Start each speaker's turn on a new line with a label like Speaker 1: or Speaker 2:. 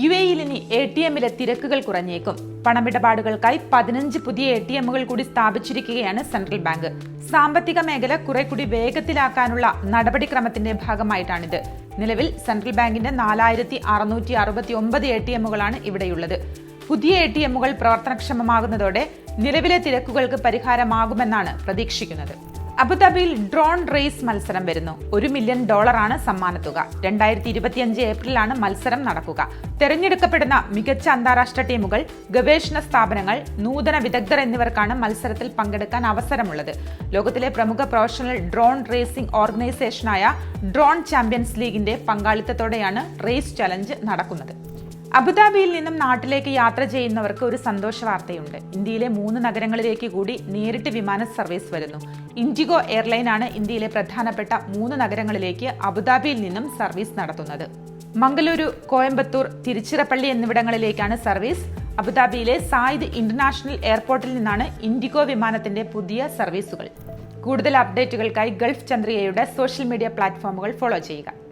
Speaker 1: U എയിൽ ഇനി A T എമ്മിലെ തിരക്കുകൾ കുറഞ്ഞേക്കും. പണമിടപാടുകൾക്കായി പതിനഞ്ച് പുതിയ എ ടി എമ്മുകൾ കൂടി സ്ഥാപിച്ചിരിക്കുകയാണ് സെൻട്രൽ ബാങ്ക്. സാമ്പത്തിക മേഖല കുറെ കൂടി വേഗത്തിലാക്കാനുള്ള നടപടിക്രമത്തിന്റെ ഭാഗമായിട്ടാണിത്. നിലവിൽ സെൻട്രൽ ബാങ്കിന്റെ നാലായിരത്തി അറുന്നൂറ്റി അറുപത്തി ഒമ്പത് എ ടി എമ്മുകളാണ് ഇവിടെയുള്ളത്. പുതിയ എ ടി എമ്മുകൾ പ്രവർത്തനക്ഷമമാകുന്നതോടെ നിലവിലെ തിരക്കുകൾക്ക് പരിഹാരമാകുമെന്നാണ് പ്രതീക്ഷിക്കുന്നത്. അബുദാബിയിൽ ഡ്രോൺ റേസ് മത്സരം വരുന്നു. ഒരു മില്യൺ ഡോളറാണ് സമ്മാനത്തുക. രണ്ടായിരത്തി ഇരുപത്തിയഞ്ച് ഏപ്രിലാണ് മത്സരം നടക്കുക. തെരഞ്ഞെടുക്കപ്പെടുന്ന മികച്ച അന്താരാഷ്ട്ര ടീമുകൾ ഗവേഷണ സ്ഥാപനങ്ങൾ നൂതന വിദഗ്ധർ എന്നിവർക്കാണ് മത്സരത്തിൽ പങ്കെടുക്കാൻ അവസരമുള്ളത്. ലോകത്തിലെ പ്രമുഖ പ്രൊഫഷണൽ ഡ്രോൺ റേസിംഗ് ഓർഗനൈസേഷനായ ഡ്രോൺ ചാമ്പ്യൻസ് ലീഗിന്റെ പങ്കാളിത്തത്തോടെയാണ് റേസ് ചലഞ്ച് നടക്കുന്നത്. അബുദാബിയിൽ നിന്നും നാട്ടിലേക്ക് യാത്ര ചെയ്യുന്നവർക്ക് ഒരു സന്തോഷ വാർത്തയുണ്ട്. ഇന്ത്യയിലെ മൂന്ന് നഗരങ്ങളിലേക്ക് കൂടി നേരിട്ട് വിമാന സർവീസ് വരുന്നു. ഇൻഡിഗോ എയർലൈൻ ആണ് ഇന്ത്യയിലെ പ്രധാനപ്പെട്ട മൂന്ന് നഗരങ്ങളിലേക്ക് അബുദാബിയിൽ നിന്നും സർവീസ് നടത്തുന്നത്. മംഗലൂരു കോയമ്പത്തൂർ തിരുച്ചിറപ്പള്ളി എന്നിവിടങ്ങളിലേക്കാണ് സർവീസ്. അബുദാബിയിലെ സായിദ് ഇന്റർനാഷണൽ എയർപോർട്ടിൽ നിന്നാണ് ഇൻഡിഗോ വിമാനത്തിന്റെ പുതിയ സർവീസുകൾ. കൂടുതൽ അപ്ഡേറ്റുകൾക്കായി ഗൾഫ് ചന്ദ്രികയുടെ സോഷ്യൽ മീഡിയ പ്ലാറ്റ്ഫോമുകൾ ഫോളോ ചെയ്യുക.